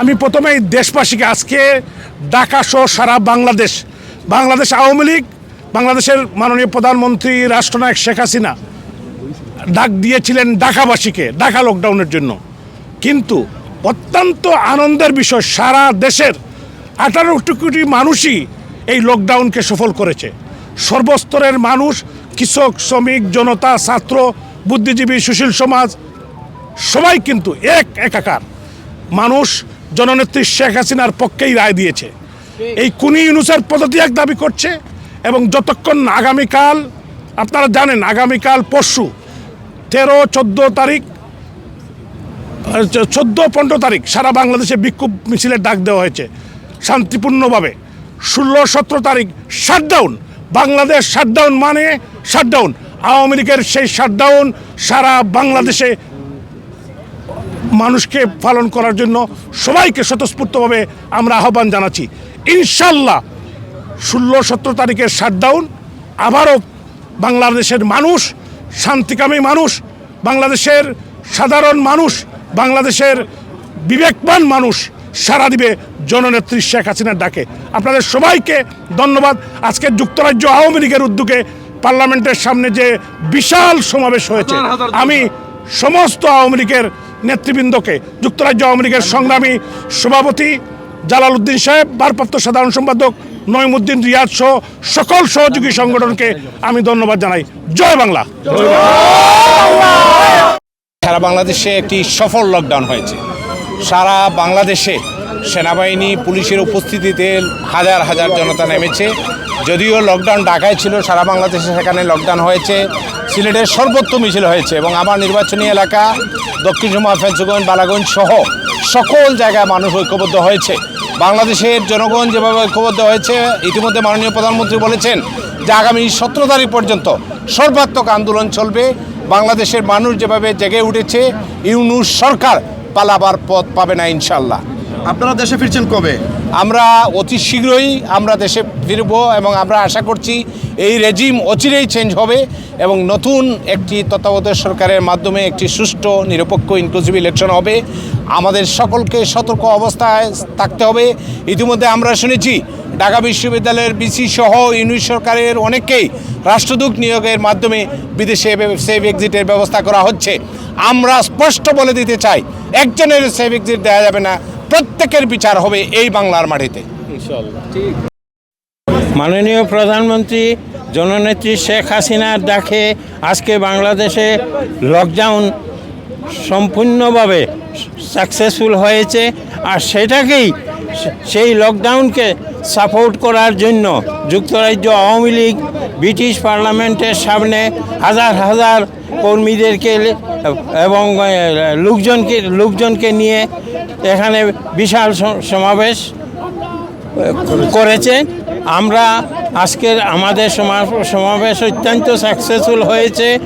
আমি প্রথমেই দেশবাসীকে আজকে ঢাকা সহ সারা বাংলাদেশ বাংলাদেশ আওয়ামী লীগ, বাংলাদেশের মাননীয় প্রধানমন্ত্রী রাষ্ট্রনায়ক শেখ হাসিনা ডাক দিয়েছিলেন ঢাকাবাসীকে ঢাকা লকডাউনের জন্য। কিন্তু অত্যন্ত আনন্দের বিষয়, সারা দেশের আঠারো কোটি মানুষই এই লকডাউনকে সফল করেছে। সর্বস্তরের মানুষ, কৃষক, শ্রমিক, জনতা, ছাত্র, বুদ্ধিজীবী, সুশীল সমাজ সবাই কিন্তু এক একাকার। মানুষ জননেত্রী শেখ হাসিনার পক্ষেই রায় দিয়েছে। এই কুনি ইউনুসের পদ্ধতি এক দাবি করছে এবং যতক্ষণ আগামীকাল, আপনারা জানেন আগামীকাল পরশু, তেরো, চোদ্দ তারিখ, চোদ্দ, পনেরো তারিখ সারা বাংলাদেশে বিক্ষোভ মিছিলের ডাক দেওয়া হয়েছে। শান্তিপূর্ণভাবে। ষোলো, সতেরো তারিখ শাটডাউন। বাংলাদেশ শাটডাউন মানে শাটডাউন। আওয়ামী লীগের সেই শাটডাউন সারা বাংলাদেশে মানুষকে পালন করার জন্য সবাইকে স্বতঃস্ফূর্তভাবে আমরা আহ্বান জানাচ্ছি। ইনশাল্লাহ ষোলো সতেরো তারিখের শাটডাউন আবারও বাংলাদেশের মানুষ শান্তিকামী মানুষ বাংলাদেশের সাধারণ মানুষ বাংলাদেশের বিবেকবান মানুষ সারা দিবে জননেত্রী শেখ হাসিনার ডাকে। আপনাদের সবাইকে ধন্যবাদ। আজকে যুক্তরাজ্য আওয়ামী লীগের উদ্যোগে পার্লামেন্টের সামনে যে বিশাল সমাবেশ হয়েছে আমি সমস্ত আওয়ামী লীগের নেতৃবৃন্দকে যুক্তরাজ্য আওয়ামী লীগের সংগ্রামী সভাপতি জালাল উদ্দিন সাহেব, ভারপ্রাপ্ত সাধারণ সম্পাদক নয়মুদ্দিন রিয়াজ সহ সকল সহযোগী সংগঠনকে আমি ধন্যবাদ জানাই। জয় বাংলা। সারা বাংলাদেশে একটি সফল লকডাউন হয়েছে। সারা বাংলাদেশে সেনাবাহিনী, পুলিশের উপস্থিতিতে হাজার হাজার জনতা নেমেছে। যদিও লকডাউন ঢাকায় ছিল, সারা বাংলাদেশে সেখানে লকডাউন হয়েছে। সিলেটের সর্বত্র মিছিল হয়েছে এবং আমার নির্বাচনী এলাকা, দক্ষিণ সুমা ফেন্সগঞ্জ বালাগঞ্জ সহ সকল জায়গায় মানুষ ঐক্যবদ্ধ হয়েছে। বাংলাদেশের জনগণ যেভাবে ঐক্যবদ্ধ হয়েছে, ইতিমধ্যে মাননীয় প্রধানমন্ত্রী বলেছেন যে আগামী সতেরো তারিখ পর্যন্ত সর্বাত্মক আন্দোলন চলবে। বাংলাদেশের মানুষ যেভাবে জেগে উঠেছে, ইউনুস সরকার পালাবার পথ পাবে না ইনশাল্লাহ আপনারা দেশে ফিরছেন কবে? আমরা অতি শীঘ্রই আমরা দেশে ফিরব এবং আমরা আশা করছি এই রেজিম অচিরেই চেঞ্জ হবে এবং নতুন একটি তত্ত্বাবধায়ক সরকারের মাধ্যমে একটি সুষ্ঠু, নিরপেক্ষ ইনক্লুসিভ ইলেকশন হবে। আমাদের সকলকে সতর্ক অবস্থায় থাকতে হবে। ইতিমধ্যে আমরা শুনেছি, ঢাকা বিশ্ববিদ্যালয়ের বিসি সহ ইউনিট সরকারের অনেককেই রাষ্ট্রদূত নিয়োগের মাধ্যমে বিদেশে সেভ এক্সিটের ব্যবস্থা করা হচ্ছে। আমরা স্পষ্ট বলে দিতে চাই, একজনের সেভ এক্সিট দেওয়া যাবে না প্রত্যেকের বিচার হবে এই বাংলার মাটিতে। মাননীয় প্রধানমন্ত্রী জননেত্রী শেখ হাসিনার ডাকে আজকে বাংলাদেশে লকডাউন সম্পূর্ণভাবে সাকসেসফুল হয়েছে আর সেটাকেই সেই লকডাউনকে সাপোর্ট করার জন্য যুক্তরাজ্য আওয়ামী লীগ ব্রিটিশ পার্লামেন্টের সামনে হাজার হাজার কর্মীদেরকে এবং লোকজনকে লোকজনকে নিয়ে এখানে বিশাল সমাবেশ করেছে। আমরা আজকের আমাদের সমা- সমাবেশ অত্যন্ত সাকসেসফুল হয়েছে।